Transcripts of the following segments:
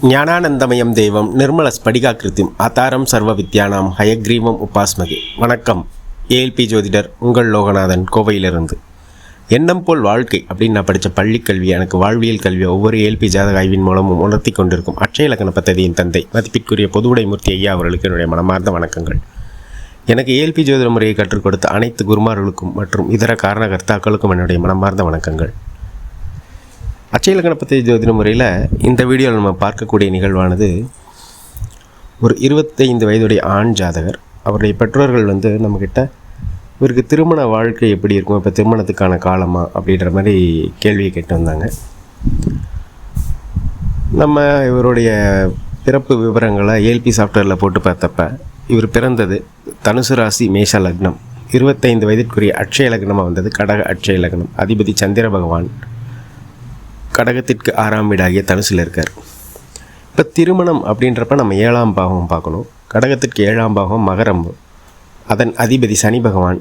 ஞானானந்தமயம் தெய்வம் நிர்மல ஸ்படிகாக்கிருத்திம் அதாரம் சர்வ வித்யானாம் ஹயக்ரீவம் உபாஸ்மகி. வணக்கம். ஏஎல்பி ஜோதிடர் உங்கள் லோகநாதன் கோவையிலிருந்து. எண்ணம் போல் வாழ்க்கை அப்படின்னு நான் படித்த பள்ளிக்கல்வி எனக்கு வாழ்வியல் கல்வி ஒவ்வொரு ஏல்பி ஜாதக ஆய்வின் மூலமும் உணர்த்தி கொண்டிருக்கும் அட்சய இலக்கண பத்ததியின் தந்தை மதிப்பிற்குரிய பொதுவுடைமூர்த்தி ஐயா அவர்களுக்கு என்னுடைய மனமார்ந்த வணக்கங்கள். எனக்கு ஏல்பி ஜோதிட முறையை கற்றுக் கொடுத்த அனைத்து குருமார்களுக்கும் மற்றும் இதர காரணகர்த்தாக்களுக்கும் என்னுடைய மனமார்ந்த வணக்கங்கள். அச்சய இலக்கண ஜோதிட முறையில் இந்த வீடியோவில் நம்ம பார்க்கக்கூடிய நிகழ்வானது ஒரு இருபத்தைந்து வயதுடைய ஆண் ஜாதகர். அவருடைய பெற்றோர்கள் வந்து நம்மக்கிட்ட இவருக்கு திருமண வாழ்க்கை எப்படி இருக்கும்? இப்போ திருமணத்துக்கான காலமா? அப்படின்ற மாதிரி கேள்வியை கேட்டு வந்தாங்க. நம்ம இவருடைய பிறப்பு விவரங்களை ஏல்பி சாஃப்ட்வேரில் போட்டு பார்த்தப்ப இவர் பிறந்தது தனுசு ராசி மேஷ லக்னம். இருபத்தைந்து வயதிற்குரிய அட்சய லக்னமாக வந்தது? கடக அட்சய லக்னம் அதிபதி சந்திர பகவான். கடகத்திற்கு ஆறாம் வீடாகிய தனுசில் இருக்கார். இப்போ திருமணம் அப்படின்றப்ப நம்ம ஏழாம் பாகம் பார்க்கணும். கடகத்திற்கு ஏழாம் பாகம் மகரம் அதன் அதிபதி சனி பகவான்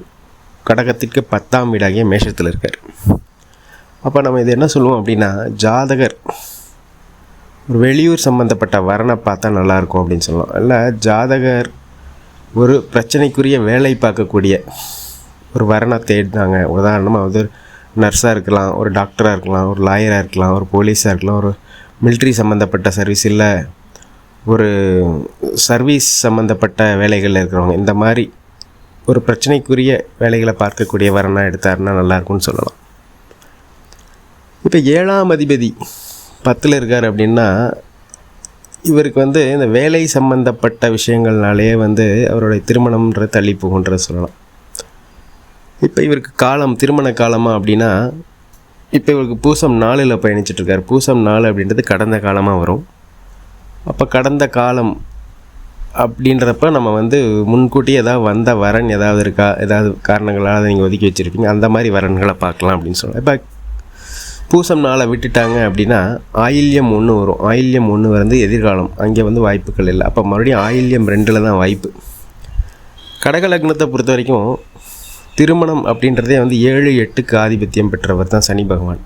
கடகத்திற்கு பத்தாம் வீடாகிய மேஷத்தில் இருக்கார். அப்போ நம்ம இது என்ன சொல்லுவோம் அப்படின்னா ஜாதகர் ஒரு வெளியூர் சம்மந்தப்பட்ட வரனை பார்த்தா நல்லாயிருக்கும் அப்படின்னு சொல்லலாம். இல்லை ஜாதகர் ஒரு பிரச்சனைக்குரிய வேலை பார்க்கக்கூடிய ஒரு வரனை தேடினாங்க. உதாரணமாக வந்து நர்ஸாக இருக்கலாம் ஒரு டாக்டராக இருக்கலாம் ஒரு லாயராக இருக்கலாம் ஒரு போலீஸாக இருக்கலாம் ஒரு மிலிட்ரி சம்மந்தப்பட்ட சர்வீஸ் இல்லை ஒரு சர்வீஸ் சம்மந்தப்பட்ட வேலைகளில் இருக்கிறவங்க. இந்த மாதிரி ஒரு பிரச்சனைக்குரிய வேலைகளை பார்க்கக்கூடிய வரனாக எடுத்தாருன்னா நல்லாயிருக்கும்னு சொல்லலாம். இப்போ ஏழாம் அதிபதி பத்தில் இருக்கார் அப்படின்னா இவருக்கு வந்து இந்த வேலை சம்மந்தப்பட்ட விஷயங்கள்னாலேயே வந்து அவருடைய திருமணம்ன்ற தள்ளி போகுன்ற சொல்லலாம். இப்போ இவருக்கு காலம் திருமண காலமாக அப்படின்னா இப்போ இவருக்கு பூசம் நாளில் பயணிச்சிட்ருக்கார். பூசம் நாள் அப்படின்றது கடந்த காலமாக வரும். அப்போ கடந்த காலம் அப்படின்றப்ப நம்ம வந்து முன்கூட்டி ஏதாவது வந்த வரன் ஏதாவது இருக்கா? ஏதாவது காரணங்களால் நீங்கள் ஒதுக்கி வச்சுருப்பீங்க. அந்த மாதிரி வரன்களை பார்க்கலாம் அப்படின்னு சொல்லலாம் இப்போ பூசம் நாளை விட்டுட்டாங்க அப்படின்னா ஆயில்யம் ஒன்று வரும். ஆயில்யம் ஒன்று வந்து எதிர்காலம். அங்கே வந்து வாய்ப்புகள் இல்லை. அப்போ மறுபடியும் ஆயில்யம் ரெண்டில் தான் வாய்ப்பு. கடக லக்னத்தை பொறுத்த வரைக்கும் திருமணம் அப்படின்றதே வந்து ஏழு எட்டுக்கு ஆதிபத்தியம் பெற்றவர் தான் சனி பகவான்.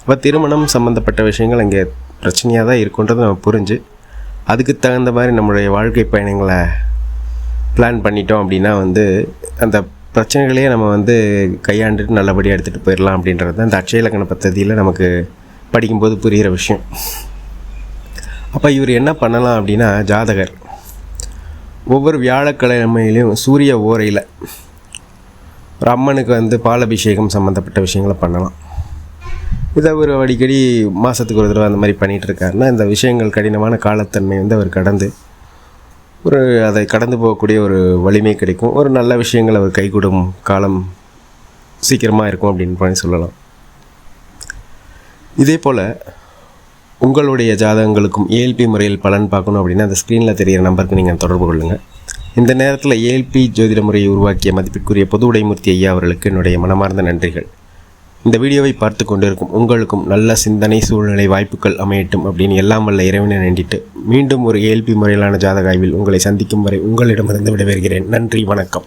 அப்போ திருமணம் சம்மந்தப்பட்ட விஷயங்கள் அங்கே பிரச்சனையாக தான் இருக்குன்றது நம்ம புரிஞ்சு அதுக்கு தகுந்த மாதிரி நம்மளுடைய வாழ்க்கை பயணங்களை பிளான் பண்ணிட்டோம் அப்படின்னா வந்து அந்த பிரச்சனைகளையே நம்ம வந்து கையாண்டுட்டு நல்லபடியாக எடுத்துகிட்டு போயிடலாம் அப்படின்றது தான் இந்த அட்சயலக்கண பத்ததியில் நமக்கு படிக்கும்போது புரிகிற விஷயம். அப்போ இவர் என்ன பண்ணலாம் அப்படின்னா ஜாதகர். ஒவ்வொரு வியாழக்கிழமையிலையும் சூரிய ஓரையில் ஒரு அம்மனுக்கு வந்து பாலபிஷேகம் சம்மந்தப்பட்ட விஷயங்களை பண்ணலாம். இதை அவர் அடிக்கடி மாதத்துக்கு ஒரு தடவை அந்த மாதிரி பண்ணிகிட்டு இருக்காருன்னா இந்த விஷயங்கள் கடினமான காலத்தன்மை வந்து அவர் கடந்து ஒரு அதை கடந்து போகக்கூடிய ஒரு வலிமை கிடைக்கும். ஒரு நல்ல விஷயங்கள் அவர் கைகூடும் காலம் சீக்கிரமாக இருக்கும் அப்படின்னு பண்ணி சொல்லலாம். இதே போல் உங்களுடைய ஜாதகங்களுக்கும் ஏஎல்பி முறையில் பலன் பார்க்கணும் அப்படின்னா அந்த ஸ்க்ரீனில் தெரிகிற நம்பருக்கு நீங்கள் தொடர்பு கொள்ளுங்கள் இந்த நேரத்தில் ஏஎல்பி ஜோதிட முறையை உருவாக்கிய மதிப்பிற்குரிய பொது உடைமூர்த்தி ஐயா அவர்களுக்கு என்னுடைய மனமார்ந்த நன்றிகள். இந்த வீடியோவை பார்த்து கொண்டிருக்கும் உங்களுக்கும் நல்ல சிந்தனை சூழ்நிலை வாய்ப்புகள் அமையட்டும் அப்படின்னு எல்லாம் வல்ல இறைவனை வேண்டிட்டு மீண்டும் ஒரு ஏஎல்பி முறையிலான ஜாதக ஆய்வில் உங்களை சந்திக்கும் வரை உங்களிடமிருந்து விடைபெறுகிறேன். நன்றி வணக்கம்.